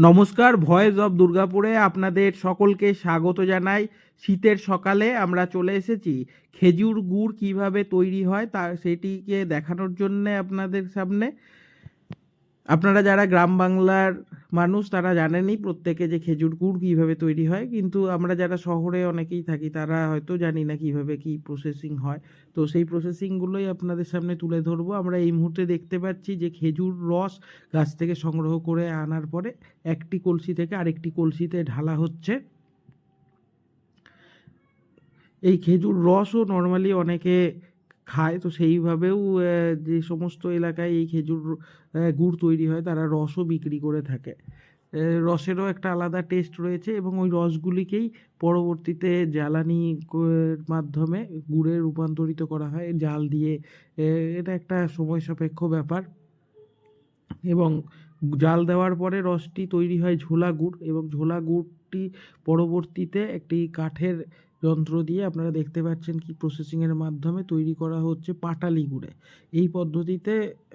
নমস্কার, voice of দুর্গাপুরে আপনাদের সকলকে স্বাগত জানাই। শীতের সকালে আমরা চলে এসেছি। খেজুর গুড় কীভাবে তৈরি হয় তা সেটিকে দেখানোর জন্যে আপনাদের সামনে। আপনারা যারা গ্রাম বাংলার মানুষ, তারা জানেনই প্রত্যেকে যে খেজুর গুড় কীভাবে তৈরি হয়। কিন্তু আমরা যারা শহরে অনেকেই থাকি, তারা হয়তো জানি না কীভাবে কি প্রসেসিং হয়। তো সেই প্রসেসিংগুলোই আপনাদের সামনে তুলে ধরবো। আমরা এই মুহূর্তে দেখতে পাচ্ছি যে খেজুর রস গাছ থেকে সংগ্রহ করে আনার পরে একটি কলসি থেকে আরেকটি কলসিতে ঢালা হচ্ছে। এই খেজুর রসও নর্মালি অনেকে খায়। তো সেইভাবেও যে সমস্ত এলাকায় এই খেজুর গুড় তৈরি হয়, তারা রসও বিক্রি করে থাকে। রসেরও একটা আলাদা টেস্ট রয়েছে এবং ওই রসগুলিকেই পরবর্তীতে জ্বালানি মাধ্যমে গুড়ে রূপান্তরিত করা হয়। জাল দিয়ে এটা একটা সময় সাপেক্ষ ব্যাপার। এবং জাল দেওয়ার পরে রসটি তৈরি হয় ঝোলা গুড় এবং ঝোলা গুড়টি পরবর্তীতে একটি কাঠের যন্ত্র দিয়ে আপনারা দেখতে পাচ্ছেন কি প্রসেসিংয়ের মাধ্যমে তৈরি করা হচ্ছে পাটালি গুড়ে এই পদ্ধতিতে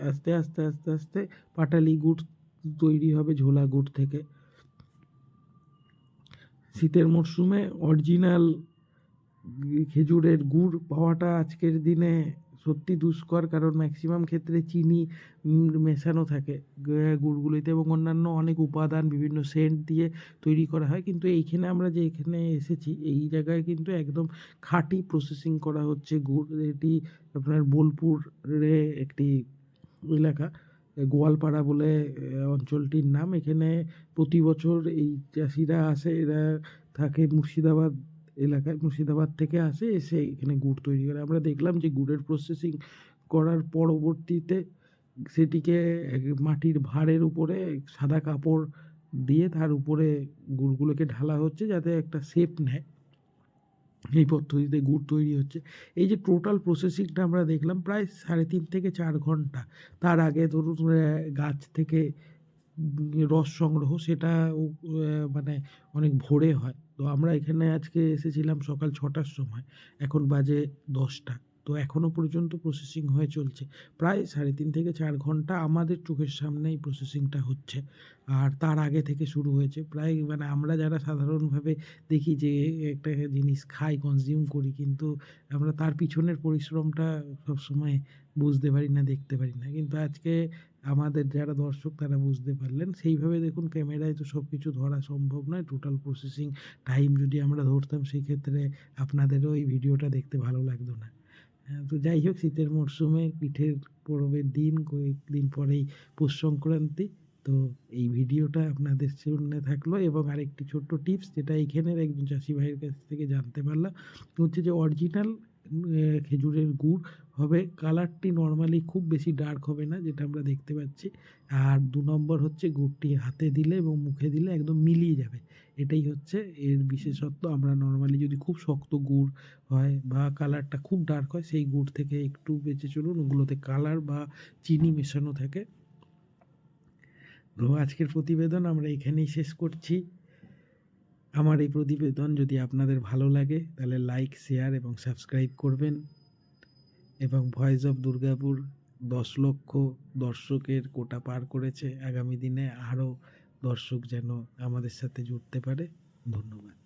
আস্তে আস্তে আস্তে আস্তে পাটালি গুড় তৈরি হবে ঝোলা গুড় থেকে। শীতের মরশুমে অরিজিনাল খেজুরের গুড় পাওয়াটা আজকের দিনে সত্যি দুষ্কর, কারণ ম্যাক্সিমাম ক্ষেত্রে চিনি মেশানো থাকে গুড়গুলিতে এবং অন্যান্য অনেক উপাদান, বিভিন্ন সেন্ট দিয়ে তৈরি করা হয়। কিন্তু এইখানে আমরা যে এখানে এসেছি, এই জায়গায় কিন্তু একদম খাঁটি প্রসেসিং করা হচ্ছে গুড়। এটি আপনার বোলপুরে একটি এলাকা, গোয়ালপাড়া বলে অঞ্চলটির নাম। এখানে প্রতি বছর এই চাষিরা আসে, এরা থাকে মুর্শিদাবাদ এলাকায় মুর্শিদাবাদ থেকে আসে, এসে এখানে গুড় তৈরি করে। আমরা দেখলাম যে গুড়ের প্রসেসিং করার পরবর্তীতে সেটিকে মাটির ভাঁড়ের উপরে সাদা কাপড় দিয়ে তার উপরে গুড়গুলোকে ঢালা হচ্ছে যাতে একটা শেপ নেয়। এই পদ্ধতিতে গুড় তৈরি হচ্ছে। এই যে টোটাল প্রসেসিংটা আমরা দেখলাম প্রায় সাড়ে তিন থেকে চার ঘণ্টা। তার আগে ধরুন গাছ থেকে রস সংগ্রহ সেটা মানে অনেক ভোরে হয়। তো আমরা এখানে আজকে এসেছিলাম সকাল ছটার সময়, এখন বাজে দশটা। তো এখনও পর্যন্ত প্রসেসিং হয়ে চলছে। প্রায় সাড়ে তিন থেকে চার ঘণ্টা আমাদের চোখের সামনেই প্রসেসিংটা হচ্ছে। আর তার আগে থেকে শুরু হয়েছে। প্রায় মানে আমরা যারা সাধারণভাবে দেখি যে, একটা জিনিস খাই কনজিউম করি, কিন্তু আমরা তার পিছনের পরিশ্রমটা সবসময় বুঝতে পারি না, দেখতে পারি না। কিন্তু আজকে আমাদের যারা দর্শক তারা বুঝতে পারলেন। সেইভাবে দেখুন ক্যামেরায় তো সব কিছু ধরা সম্ভব নয়। টোটাল প্রসেসিং টাইম যদি আমরা ধরতাম সেই ক্ষেত্রে আপনাদেরও এই ভিডিওটা দেখতে ভালো লাগতো না। হ্যাঁ, তো যাই হোক শীতের মরশুমে পিঠের পরবের দিন কয়েকদিন পরেই পৌষ সংক্রান্তি তো এই ভিডিওটা আপনাদের সামনে থাকল এবং আরেকটি ছোট্ট টিপস যেটা এইখানের একজন চাষি ভাইয়ের কাছ থেকে জানতে পারলাম। হচ্ছে যে অরিজিনাল খেজুরের গুড় হবে। কালারটি নর্মালি খুব বেশি ডার্ক হবে না, যেটা আমরা দেখতে পাচ্ছি। আর দু নম্বর হচ্ছে গুড়টি হাতে দিলে এবং মুখে দিলে একদম মিলিয়ে যাবে। এটাই হচ্ছে এর বিশেষত্ব। আমরা নর্মালি যদি খুব শক্ত গুড় হয় বা কালারটা খুব ডার্ক হয়, সেই গুড় থেকে একটু বেঁচে চলুন। ওগুলোতে কালার বা চিনি মেশানো থাকে। তো আজকের প্রতিবেদন আমরা এখানেই শেষ করছি। আমার এই প্রতিবেদন যদি আপনাদের ভালো লাগে, তাহলে লাইক শেয়ার এবং সাবস্ক্রাইব করবেন। এবং ভয়েস অফ দুর্গাপুর দশ লক্ষ দর্শকের কোটা পার করেছে। আগামী দিনে আরও দর্শক যেন আমাদের সাথে জুড়তে পারে। ধন্যবাদ।